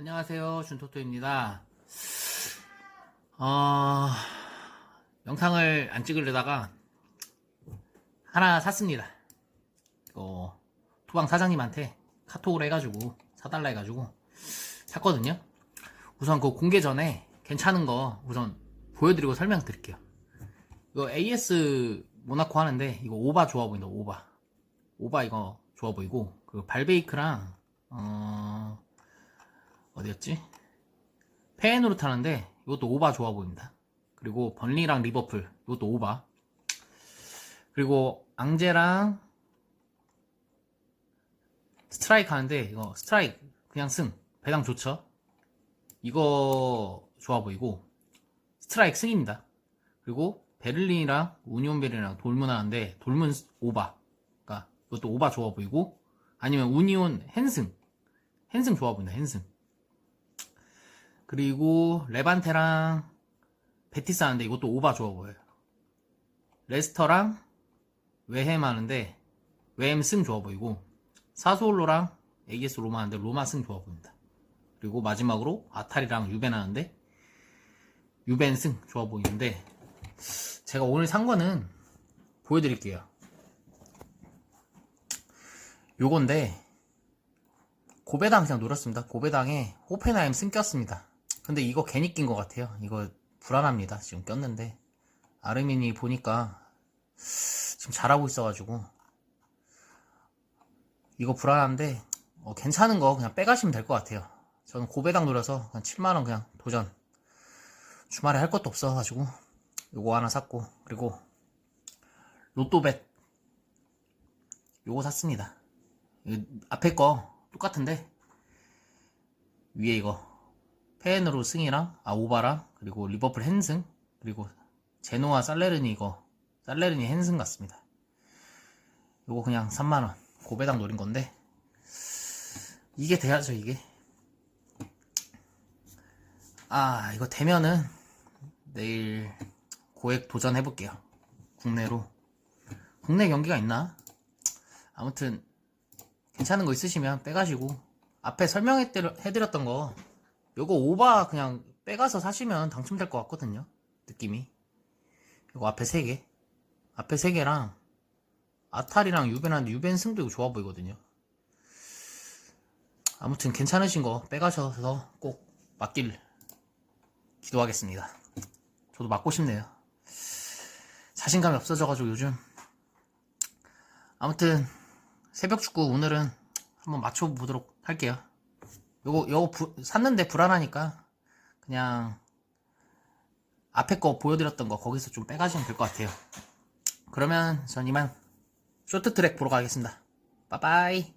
안녕하세요. 준토토입니다. 어, 영상을 안 찍으려다가 하나 샀습니다. 이거 토방 사장님한테 카톡을 해가지고 사달라 해가지고 샀거든요. 우선 그 공개 전에 괜찮은 거 우선 보여드리고 설명드릴게요. 이거 AS 모나코 하는데 이거 오바 좋아 보인다. 오바. 오바 이거 좋아 보이고 그 발베이크랑 어 어디였지? 페인으로 타는데 이것도 오바 좋아 보입니다. 그리고 번리랑 리버풀 이것도 오바. 그리고 앙제랑 스트라이크 하는데 이거 스트라이크 그냥 승 배당 좋죠? 이거 좋아 보이고 스트라이크 승입니다. 그리고 베를린이랑 우니온 베를린이랑 돌문 하는데 돌문 오바. 그러니까 이것도 오바 좋아 보이고 아니면 우니온 헨승 헨승 좋아 보인다 헨승 그리고 레반테랑 베티스 하는데 이것도 오바 좋아 보여요. 레스터랑 웨햄 하는데 웨햄 승 좋아 보이고 사소올로랑 AS 로마 하는데 로마 승 좋아 보입니다. 그리고 마지막으로 아탈이랑 유벤 하는데 유벤 승 좋아 보이는데 제가 오늘 산 거는 보여드릴게요. 요건데 고배당 그냥 노렸습니다. 고배당에 호펜하임 승 꼈습니다. 근데 이거 괜히 낀 것 같아요. 이거 불안합니다. 지금 꼈는데 아르민이 보니까 지금 잘하고 있어가지고 이거 불안한데 어, 괜찮은 거 그냥 빼가시면 될 것 같아요. 저는 고배당 노려서 그냥 7만원 그냥 도전 주말에 할 것도 없어가지고 요거 하나 샀고 그리고 로또벳 요거 샀습니다. 이 앞에 거 똑같은데 위에 이거 페엔으로 승이랑 아 오바랑 그리고 리버풀 헨승 그리고 제노아 살레르니 이거 살레르니 헨승 같습니다. 요거 그냥 3만원 고배당 노린 건데 이게 돼야죠 이게. 아 이거 되면은 내일 고액 도전해 볼게요. 국내로. 국내 경기가 있나? 아무튼 괜찮은 거 있으시면 빼가시고 앞에 설명해 드렸던 거 요거 오바 그냥 빼가서 사시면 당첨될 것 같거든요. 느낌이. 요거 앞에 3개. 앞에 3개랑 아탈이랑 유벤하는데 유벤 승도 이거 좋아 보이거든요. 아무튼 괜찮으신 거 빼가셔서 꼭 맞길 기도하겠습니다. 저도 맞고 싶네요. 자신감이 없어져가지고 요즘. 아무튼 새벽 축구 오늘은 한번 맞춰보도록 할게요. 요거, 요거 부- 샀는데 불안하니까 그냥 앞에 거 보여드렸던 거 거기서 좀 빼가시면 될 것 같아요. 그러면 전 이만 쇼트트랙 보러 가겠습니다. 빠빠이.